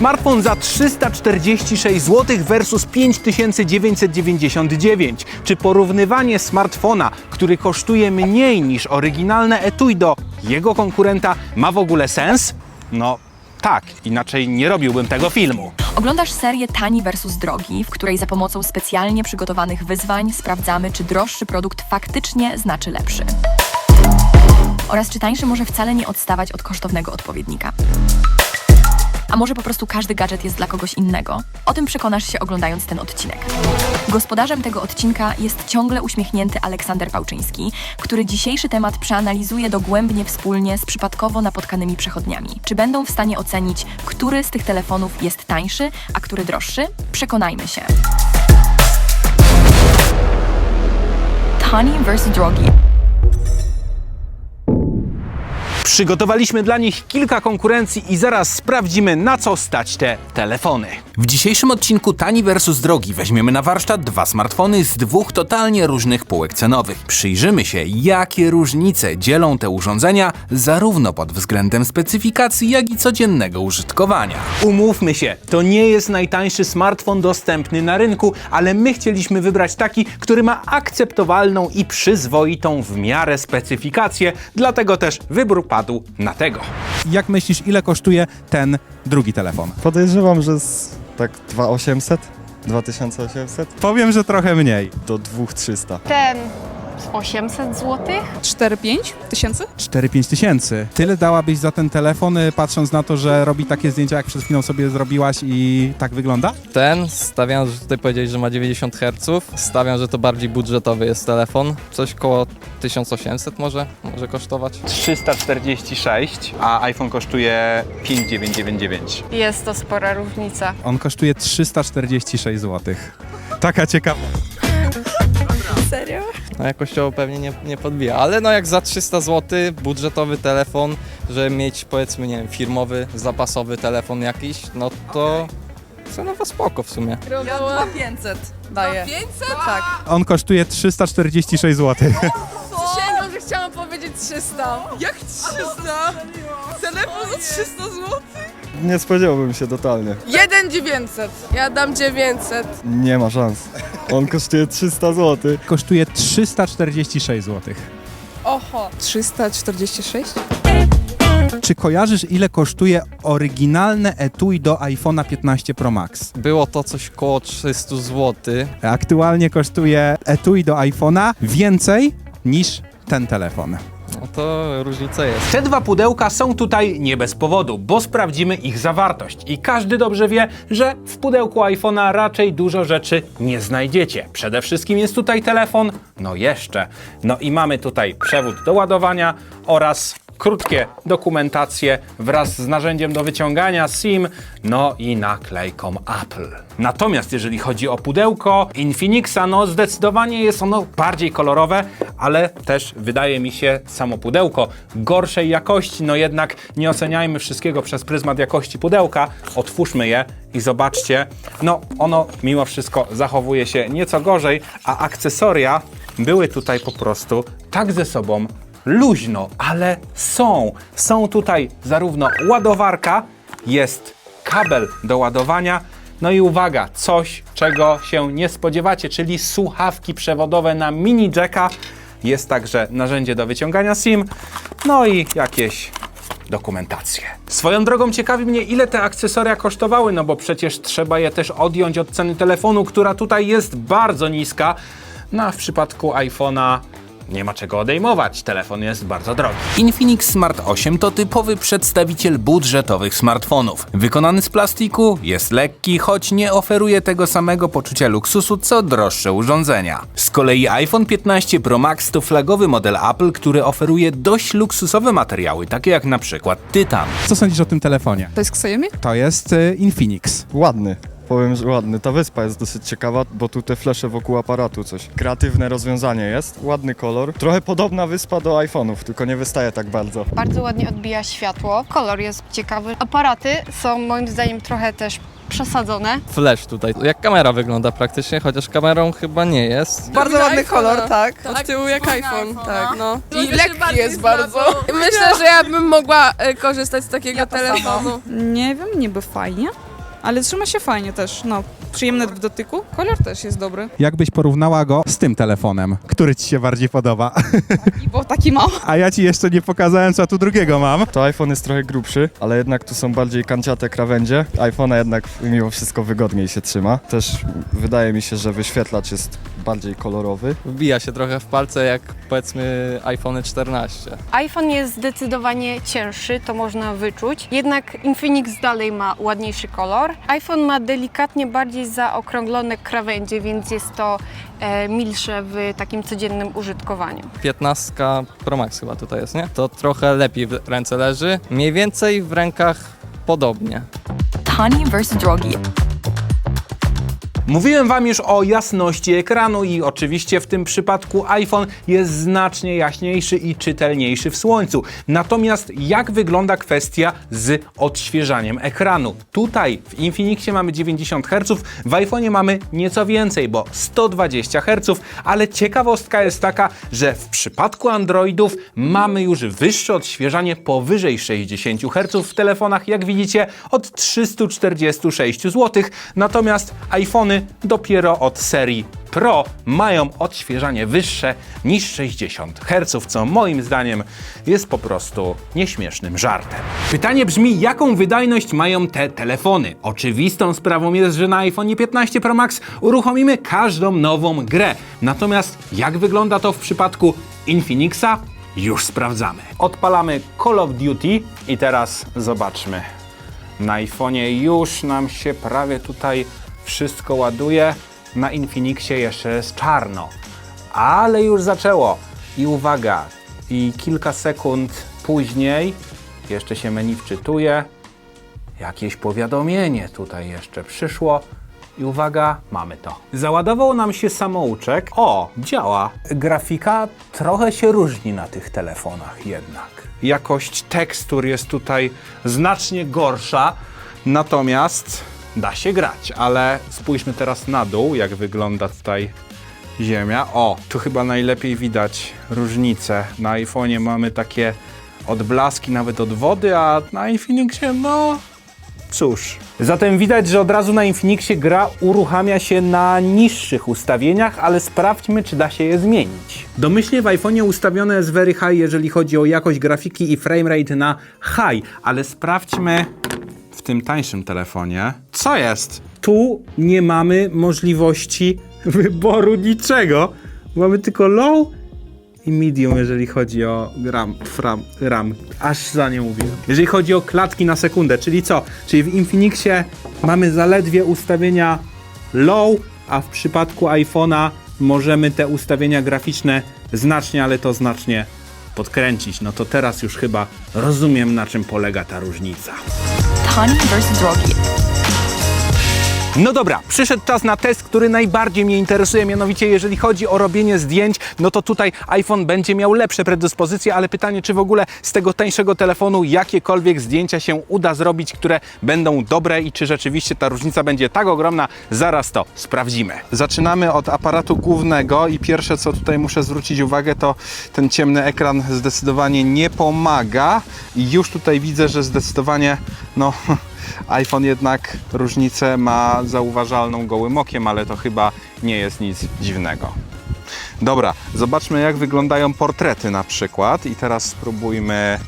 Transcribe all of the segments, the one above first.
Smartfon za 346 zł versus 5999. Czy porównywanie smartfona, który kosztuje mniej niż oryginalne etui do jego konkurenta ma w ogóle sens? No tak, inaczej nie robiłbym tego filmu. Oglądasz serię Tani versus Drogi, w której za pomocą specjalnie przygotowanych wyzwań sprawdzamy, czy droższy produkt faktycznie znaczy lepszy. Oraz czy tańszy może wcale nie odstawać od kosztownego odpowiednika. A może po prostu każdy gadżet jest dla kogoś innego? O tym przekonasz się oglądając ten odcinek. Gospodarzem tego odcinka jest ciągle uśmiechnięty Aleksander Pałczyński, który dzisiejszy temat przeanalizuje dogłębnie wspólnie z przypadkowo napotkanymi przechodniami. Czy będą w stanie ocenić, który z tych telefonów jest tańszy, a który droższy? Przekonajmy się. Tani versus drogi. Przygotowaliśmy dla nich kilka konkurencji i zaraz sprawdzimy, na co stać te telefony. W dzisiejszym odcinku Tani versus Drogi weźmiemy na warsztat dwa smartfony z dwóch totalnie różnych półek cenowych. Przyjrzymy się, jakie różnice dzielą te urządzenia zarówno pod względem specyfikacji, jak i codziennego użytkowania. Umówmy się, to nie jest najtańszy smartfon dostępny na rynku, ale my chcieliśmy wybrać taki, który ma akceptowalną i przyzwoitą w miarę specyfikację, dlatego też wybór padł na tego. Jak myślisz, ile kosztuje ten drugi telefon? Podejrzewam, że z tak 2800, 2800 Powiem, że trochę mniej. do 2300. Ten 800 zł? 4-5 tysięcy? 4-5 tysięcy. Tyle dałabyś za ten telefon, y, patrząc na to, że robi takie zdjęcia, jak przed chwilą sobie zrobiłaś i tak wygląda? Ten, stawiam, że tutaj powiedziałeś, że ma 90 Hz. Stawiam, że to bardziej budżetowy jest telefon. Coś koło 1800 może, może kosztować. 346, a iPhone kosztuje 5999. Jest to spora różnica. On kosztuje 346 zł. Taka ciekawa. No jakościowo pewnie nie, nie podbija, ale no jak za 300 zł budżetowy telefon, żeby mieć powiedzmy, nie wiem, firmowy, zapasowy telefon jakiś, no to cenowo spoko w sumie. Ja 2500 daję. 500? Tak. On kosztuje 346 zł. Przysięgam, że chciałam powiedzieć 300. Jak 300? Telefon za 300 zł? Nie spodziewałbym się totalnie. 1900. Ja dam 900. Nie ma szans. On kosztuje 300 zł. Kosztuje 346 zł. Oho. 346? Czy kojarzysz, ile kosztuje oryginalne etui do iPhone'a 15 Pro Max? Było to coś koło 300 zł. Aktualnie kosztuje etui do iPhone'a więcej niż ten telefon. To różnica jest. Te dwa pudełka są tutaj nie bez powodu, bo sprawdzimy ich zawartość. I każdy dobrze wie, że w pudełku iPhone'a raczej dużo rzeczy nie znajdziecie. Przede wszystkim jest tutaj telefon, no jeszcze. No i mamy tutaj przewód do ładowania oraz krótkie dokumentacje wraz z narzędziem do wyciągania SIM, no i naklejką Apple. Natomiast jeżeli chodzi o pudełko Infinixa, no zdecydowanie jest ono bardziej kolorowe, ale też wydaje mi się samo pudełko gorszej jakości, no jednak nie oceniajmy wszystkiego przez pryzmat jakości pudełka. Otwórzmy je i zobaczcie, no ono mimo wszystko zachowuje się nieco gorzej, a akcesoria były tutaj po prostu tak ze sobą luźno, ale są. Są tutaj zarówno ładowarka, jest kabel do ładowania, no i uwaga, coś, czego się nie spodziewacie, czyli słuchawki przewodowe na mini jacka. Jest także narzędzie do wyciągania SIM, no i jakieś dokumentację. Swoją drogą ciekawi mnie, ile te akcesoria kosztowały, no bo przecież trzeba je też odjąć od ceny telefonu, która tutaj jest bardzo niska. No a w przypadku iPhone'a nie ma czego odejmować, telefon jest bardzo drogi. Infinix Smart 8 to typowy przedstawiciel budżetowych smartfonów. Wykonany z plastiku, jest lekki, choć nie oferuje tego samego poczucia luksusu co droższe urządzenia. Z kolei iPhone 15 Pro Max to flagowy model Apple, który oferuje dość luksusowe materiały, takie jak na przykład tytan. Co sądzisz o tym telefonie? To jest Xiaomi? To jest y, Infinix. Ładny. Powiem, że ładny. Ta wyspa jest dosyć ciekawa, bo tu te flesze wokół aparatu coś. Kreatywne rozwiązanie jest, ładny kolor. Trochę podobna wyspa do iPhone'ów, tylko nie wystaje tak bardzo. Bardzo ładnie odbija światło. Kolor jest ciekawy. Aparaty są moim zdaniem trochę też przesadzone. Flash tutaj. Jak kamera wygląda praktycznie, chociaż kamerą chyba nie jest. Bardzo ładny kolor, tak. Od tyłu jak iPhone, tak, no. I lekki jest bardzo. Myślę, że ja bym mogła e, korzystać z takiego telefonu. Nie wiem, niby fajnie. Ale trzyma się fajnie też, no. Przyjemny w dotyku, kolor też jest dobry. Jakbyś porównała go z tym telefonem? Który ci się bardziej podoba? I bo taki mam. A ja ci jeszcze nie pokazałem, co tu drugiego mam. To iPhone jest trochę grubszy, ale jednak tu są bardziej kanciate krawędzie. iPhone'a jednak mimo wszystko wygodniej się trzyma. Też wydaje mi się, że wyświetlacz jest bardziej kolorowy. Wbija się trochę w palce jak powiedzmy iPhone 14. iPhone jest zdecydowanie cięższy, to można wyczuć. Jednak Infinix dalej ma ładniejszy kolor. iPhone ma delikatnie bardziej zaokrąglone krawędzie, więc jest to e, milsze w takim codziennym użytkowaniu. 15 Pro Max chyba tutaj jest, nie? To trochę lepiej w ręce leży. Mniej więcej w rękach podobnie. Tani versus drogi. Mówiłem Wam już o jasności ekranu i oczywiście w tym przypadku iPhone jest znacznie jaśniejszy i czytelniejszy w słońcu. Natomiast jak wygląda kwestia z odświeżaniem ekranu? Tutaj w Infinixie mamy 90 Hz, w iPhone'ie mamy nieco więcej, bo 120 Hz, ale ciekawostka jest taka, że w przypadku Androidów mamy już wyższe odświeżanie powyżej 60 Hz w telefonach, jak widzicie, od 346 zł, natomiast dopiero od serii Pro mają odświeżanie wyższe niż 60 Hz, co moim zdaniem jest po prostu nieśmiesznym żartem. Pytanie brzmi, jaką wydajność mają te telefony? Oczywistą sprawą jest, że na iPhone 15 Pro Max uruchomimy każdą nową grę. Natomiast jak wygląda to w przypadku Infinixa? Już sprawdzamy. Odpalamy Call of Duty i teraz zobaczmy. Na iPhone'ie już nam się prawie tutaj wszystko ładuje. Na Infinixie jeszcze jest czarno. Ale już zaczęło. I uwaga, i kilka sekund później jeszcze się menu wczytuje. Jakieś powiadomienie tutaj jeszcze przyszło. I uwaga, mamy to. Załadował nam się samouczek. O, działa. Grafika trochę się różni na tych telefonach jednak. Jakość tekstur jest tutaj znacznie gorsza, natomiast da się grać. Ale spójrzmy teraz na dół, jak wygląda tutaj ziemia. O, tu chyba najlepiej widać różnicę. Na iPhone'ie mamy takie odblaski nawet od wody, a na Infinixie no Cóż, zatem widać, że od razu na Infinixie gra uruchamia się na niższych ustawieniach, ale sprawdźmy, czy da się je zmienić. Domyślnie w iPhone'ie ustawione jest very high, jeżeli chodzi o jakość grafiki i framerate na high, ale sprawdźmy w tym tańszym telefonie. Co jest? Tu nie mamy możliwości wyboru niczego. Mamy tylko low i medium, jeżeli chodzi o gram, fram, RAM. Aż za nie mówię. Jeżeli chodzi o klatki na sekundę, czyli co? Czyli w Infinixie mamy zaledwie ustawienia low, a w przypadku iPhone'a możemy te ustawienia graficzne znacznie, ale to znacznie podkręcić. No to teraz już chyba rozumiem, na czym polega ta różnica. Tani versus drogi. No dobra, przyszedł czas na test, który najbardziej mnie interesuje, mianowicie jeżeli chodzi o robienie zdjęć, no to tutaj iPhone będzie miał lepsze predyspozycje, ale pytanie, czy w ogóle z tego tańszego telefonu jakiekolwiek zdjęcia się uda zrobić, które będą dobre i czy rzeczywiście ta różnica będzie tak ogromna, zaraz to sprawdzimy. Zaczynamy od aparatu głównego i pierwsze, co tutaj muszę zwrócić uwagę, to ten ciemny ekran zdecydowanie nie pomaga i już tutaj widzę, że zdecydowanie, no iPhone jednak różnicę ma zauważalną gołym okiem, ale to chyba nie jest nic dziwnego. Dobra, zobaczmy jak wyglądają portrety na przykład i teraz spróbujmy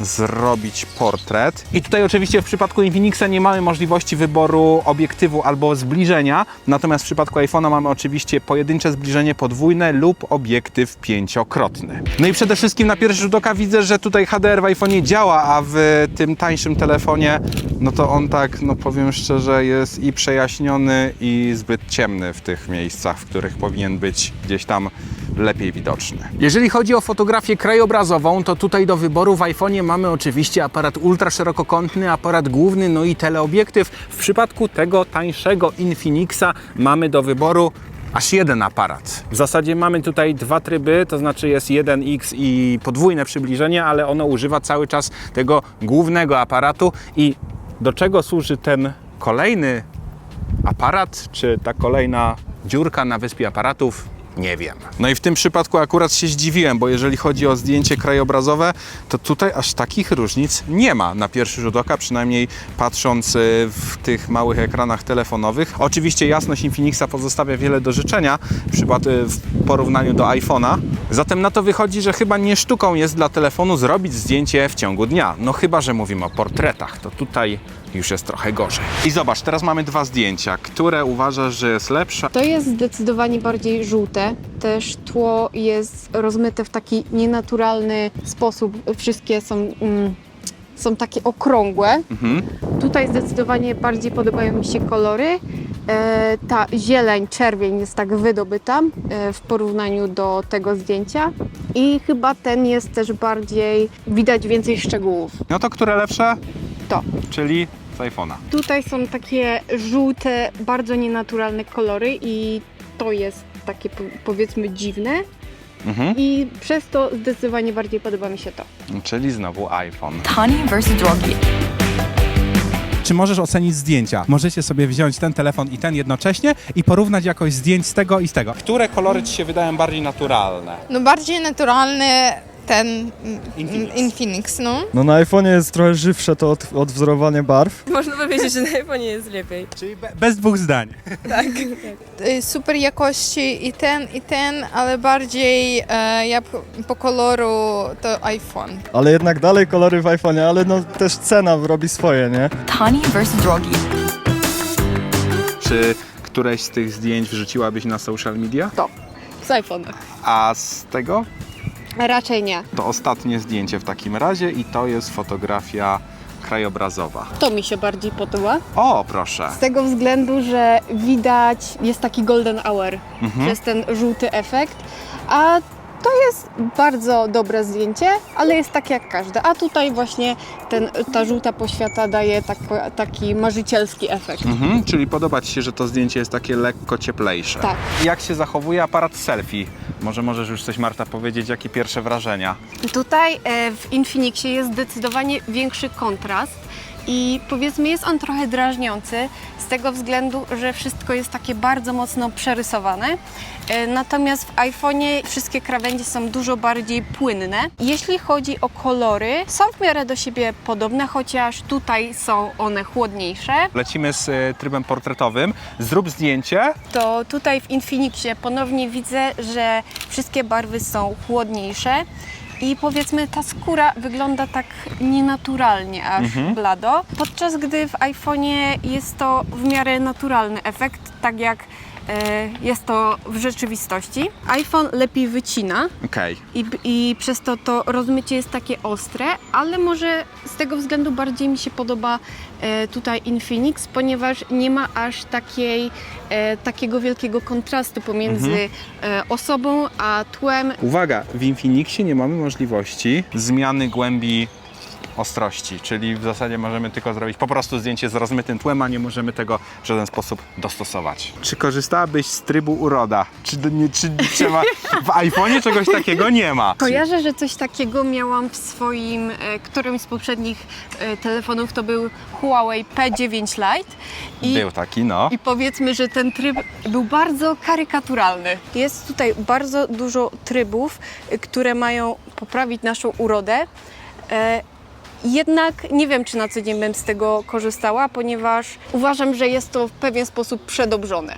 zrobić portret. I tutaj oczywiście w przypadku Infinixa nie mamy możliwości wyboru obiektywu albo zbliżenia, natomiast w przypadku iPhone'a mamy oczywiście pojedyncze zbliżenie podwójne lub obiektyw pięciokrotny. No i przede wszystkim na pierwszy rzut oka widzę, że tutaj HDR w iPhone'ie działa, a w tym tańszym telefonie no to on tak, no powiem szczerze, jest i przejaśniony i zbyt ciemny w tych miejscach, w których powinien być gdzieś tam lepiej widoczny. Jeżeli chodzi o fotografię krajobrazową, to tutaj do wyboru w iPhone'ie mamy oczywiście aparat ultraszerokokątny, aparat główny, no i teleobiektyw. W przypadku tego tańszego Infinixa mamy do wyboru aż jeden aparat. W zasadzie mamy tutaj dwa tryby, to znaczy jest 1x i podwójne przybliżenie, ale ono używa cały czas tego głównego aparatu i do czego służy ten kolejny aparat, czy ta kolejna dziurka na wyspie aparatów, nie wiem. No i w tym przypadku akurat się zdziwiłem, bo jeżeli chodzi o zdjęcie krajobrazowe, to tutaj aż takich różnic nie ma na pierwszy rzut oka, przynajmniej patrząc y, w tych małych ekranach telefonowych. Oczywiście jasność Infinixa pozostawia wiele do życzenia y, w porównaniu do iPhone'a. Zatem na to wychodzi, że chyba nie sztuką jest dla telefonu zrobić zdjęcie w ciągu dnia. No chyba, że mówimy o portretach, to tutaj już jest trochę gorzej. I zobacz, teraz mamy dwa zdjęcia. Które uważasz, że jest lepsze? To jest zdecydowanie bardziej żółte. Też tło jest rozmyte w taki nienaturalny sposób. Wszystkie są, mm, są takie okrągłe. Mhm. Tutaj zdecydowanie bardziej podobają mi się kolory. E, ta zieleń, czerwień jest tak wydobyta e, w porównaniu do tego zdjęcia. I chyba ten jest też bardziej, widać więcej szczegółów. No to które lepsze? To. Czyli z iPhone'a. Tutaj są takie żółte, bardzo nienaturalne kolory i to jest takie po- powiedzmy dziwne. Mhm. I przez to zdecydowanie bardziej podoba mi się to. Czyli znowu iPhone. Tani versus drogi. Czy możesz ocenić zdjęcia? Możecie sobie wziąć ten telefon i ten jednocześnie i porównać jakoś zdjęć z tego i z tego. Które kolory Ci się wydają bardziej naturalne? No bardziej naturalny ten mm, Infinix. Infinix, no. No na iPhone'ie jest trochę żywsze to od, odwzorowanie barw. Można powiedzieć, że na iPhone'ie jest lepiej. Czyli be, bez dwóch zdań. Y, Super jakości i ten, i ten, ale bardziej e, ja po, po koloru to iPhone. Ale jednak dalej kolory w iPhone'ie, ale no też cena robi swoje, nie? Tani versus drogi. Czy któreś z tych zdjęć wrzuciłabyś na social media? Z iPhone'a. A z tego? Raczej nie. To ostatnie zdjęcie w takim razie i to jest fotografia krajobrazowa. To mi się bardziej podoba. O, proszę. Z tego względu, że widać, jest taki golden hour Mhm. przez ten żółty efekt. A to jest bardzo dobre zdjęcie, ale jest tak jak każde. A tutaj właśnie ten, ta żółta poświata daje tako, taki marzycielski efekt. Mhm, czyli podoba Ci się, że to zdjęcie jest takie lekko cieplejsze. Tak. Jak się zachowuje aparat selfie? Może możesz już coś, Marta, powiedzieć, jakie pierwsze wrażenia? Tutaj e, w Infinixie jest zdecydowanie większy kontrast i powiedzmy jest on trochę drażniący z tego względu, że wszystko jest takie bardzo mocno przerysowane. E, Natomiast w iPhone'ie wszystkie krawędzie są dużo bardziej płynne. Jeśli chodzi o kolory, są w miarę do siebie podobne, chociaż tutaj są one chłodniejsze. Lecimy z e, trybem portretowym. Zrób zdjęcie. to tutaj w Infinixie ponownie widzę, że wszystkie barwy są chłodniejsze i powiedzmy ta skóra wygląda tak nienaturalnie aż blado, podczas gdy w iPhone'ie jest to w miarę naturalny efekt, tak jak jest to w rzeczywistości. iPhone lepiej wycina Okej. i, i przez to to rozmycie jest takie ostre, ale może z tego względu bardziej mi się podoba e, tutaj Infinix, ponieważ nie ma aż takiej, e, takiego wielkiego kontrastu pomiędzy e, osobą a tłem. Uwaga, w Infinixie nie mamy możliwości zmiany głębi ostrości, czyli w zasadzie możemy tylko zrobić po prostu zdjęcie z rozmytym tłem, a nie możemy tego w żaden sposób dostosować. Czy korzystałabyś z trybu uroda? Czy, nie, czy trzeba w iPhone'ie czegoś takiego nie ma? Kojarzę, że coś takiego miałam w swoim, e, którymś z poprzednich e, telefonów, to był Huawei P9 Lite. I Był taki, no. I powiedzmy, że ten tryb był bardzo karykaturalny. Jest tutaj bardzo dużo trybów, y, które mają poprawić naszą urodę. E, Jednak nie wiem, czy na co dzień bym z tego korzystała, ponieważ uważam, że jest to w pewien sposób przedobrzone.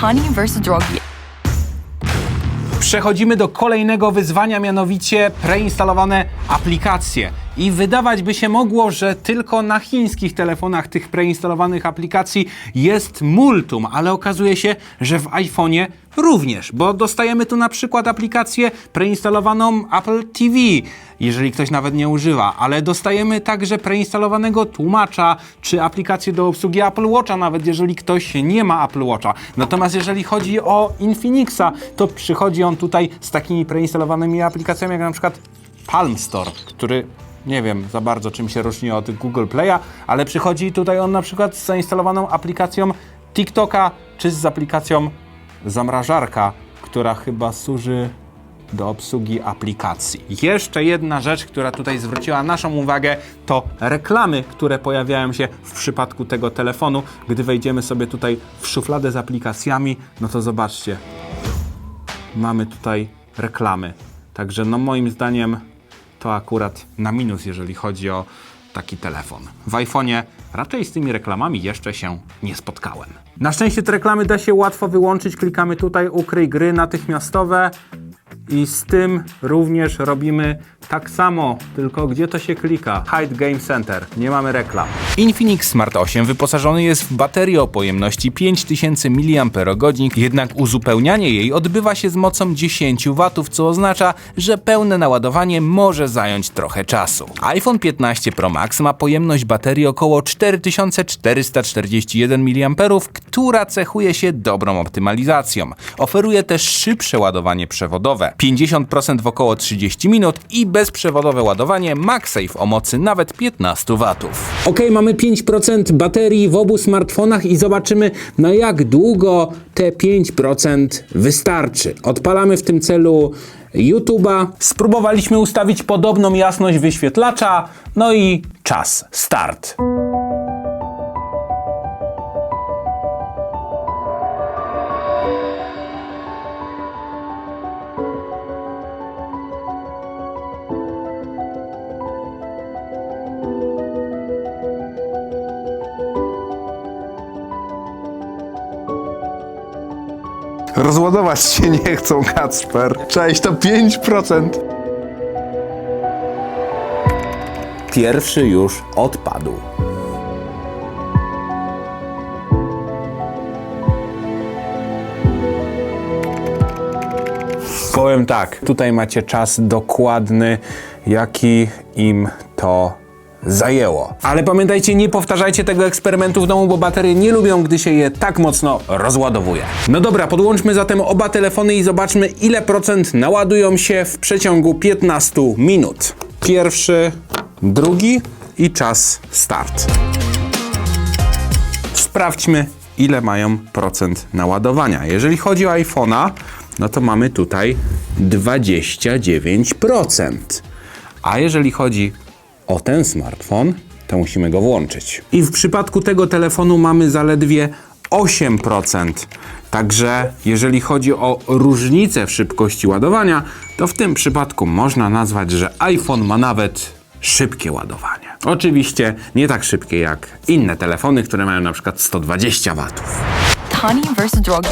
Tani versus drogi. Przechodzimy do kolejnego wyzwania, mianowicie preinstalowane aplikacje. I wydawać by się mogło, że tylko na chińskich telefonach tych preinstalowanych aplikacji jest multum, ale okazuje się, że w iPhone'ie również, bo dostajemy tu na przykład aplikację preinstalowaną Apple TV, jeżeli ktoś nawet nie używa, ale dostajemy także preinstalowanego tłumacza, czy aplikację do obsługi Apple Watcha, nawet jeżeli ktoś nie ma Apple Watcha. Natomiast jeżeli chodzi o Infinixa, to przychodzi on tutaj z takimi preinstalowanymi aplikacjami, jak na przykład Palm Store, który nie wiem za bardzo czym się różni od Google Play'a, ale przychodzi tutaj on na przykład z zainstalowaną aplikacją TikToka, czy z aplikacją zamrażarka, która chyba służy do obsługi aplikacji. Jeszcze jedna rzecz, która tutaj zwróciła naszą uwagę, to reklamy, które pojawiają się w przypadku tego telefonu. Gdy wejdziemy sobie tutaj w szufladę z aplikacjami, no to zobaczcie. mamy tutaj reklamy. Także no moim zdaniem to akurat na minus, jeżeli chodzi o taki telefon. W iPhone'ie raczej z tymi reklamami jeszcze się nie spotkałem. Na szczęście te reklamy da się łatwo wyłączyć. Klikamy tutaj ukryj gry natychmiastowe i z tym również robimy tak samo, tylko gdzie to się klika? Hide Game Center. Nie mamy reklam. Infinix Smart 8 wyposażony jest w baterię o pojemności 5000 mAh, jednak uzupełnianie jej odbywa się z mocą 10 W, co oznacza, że pełne naładowanie może zająć trochę czasu. iPhone 15 Pro Max ma pojemność baterii około 4441 mAh, która cechuje się dobrą optymalizacją. Oferuje też szybsze ładowanie przewodowe, 50% w około 30 minut i bezprzewodowe ładowanie MagSafe o mocy nawet 15 W. Ok, mamy 5% baterii w obu smartfonach i zobaczymy na jak długo te 5% wystarczy. Odpalamy w tym celu YouTube'a. Spróbowaliśmy ustawić podobną jasność wyświetlacza, no i czas, start. Rozładować się nie chcą, Kacper. Cześć, to 5%. Pierwszy już odpadł. Powiem tak, tutaj macie czas dokładny, jaki im to zajęło. Ale pamiętajcie, nie powtarzajcie tego eksperymentu w domu, bo baterie nie lubią, gdy się je tak mocno rozładowuje. No dobra, podłączmy zatem oba telefony i zobaczmy, ile procent naładują się w przeciągu 15 minut. Pierwszy, drugi i czas start. Sprawdźmy, ile mają procent naładowania. Jeżeli chodzi o iPhone'a, no to mamy tutaj 29%. A jeżeli chodzi o ten smartfon, to musimy go włączyć. I w przypadku tego telefonu mamy zaledwie 8%. Także jeżeli chodzi o różnicę w szybkości ładowania, to w tym przypadku można nazwać, że iPhone ma nawet szybkie ładowanie. Oczywiście nie tak szybkie jak inne telefony, które mają na przykład 120 W. Tani versus drogi.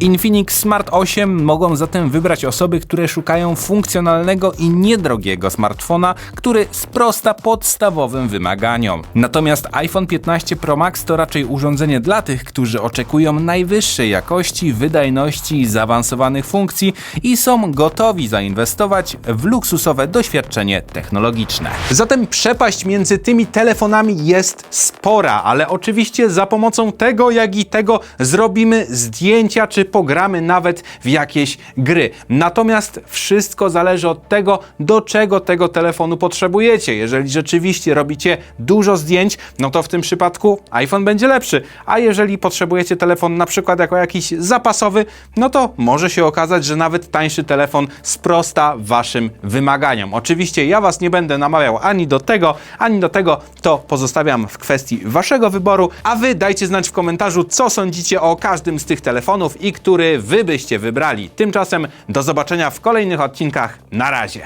Infinix Smart 8 mogą zatem wybrać osoby, które szukają funkcjonalnego i niedrogiego smartfona, który sprosta podstawowym wymaganiom. Natomiast iPhone 15 Pro Max to raczej urządzenie dla tych, którzy oczekują najwyższej jakości, wydajności i zaawansowanych funkcji i są gotowi zainwestować w luksusowe doświadczenie technologiczne. Zatem przepaść między tymi telefonami jest spora, ale oczywiście za pomocą tego, jak i tego zrobimy zdjęcia czy pogramy nawet w jakieś gry. Natomiast wszystko zależy od tego, do czego tego telefonu potrzebujecie. Jeżeli rzeczywiście robicie dużo zdjęć, no to w tym przypadku iPhone będzie lepszy. A jeżeli potrzebujecie telefon na przykład jako jakiś zapasowy, no to może się okazać, że nawet tańszy telefon sprosta waszym wymaganiom. Oczywiście ja was nie będę namawiał ani do tego, ani do tego, to pozostawiam w kwestii waszego wyboru, a wy dajcie znać w komentarzu, co sądzicie o każdym z tych telefonów i który wy byście wybrali. Tymczasem do zobaczenia w kolejnych odcinkach. Na razie.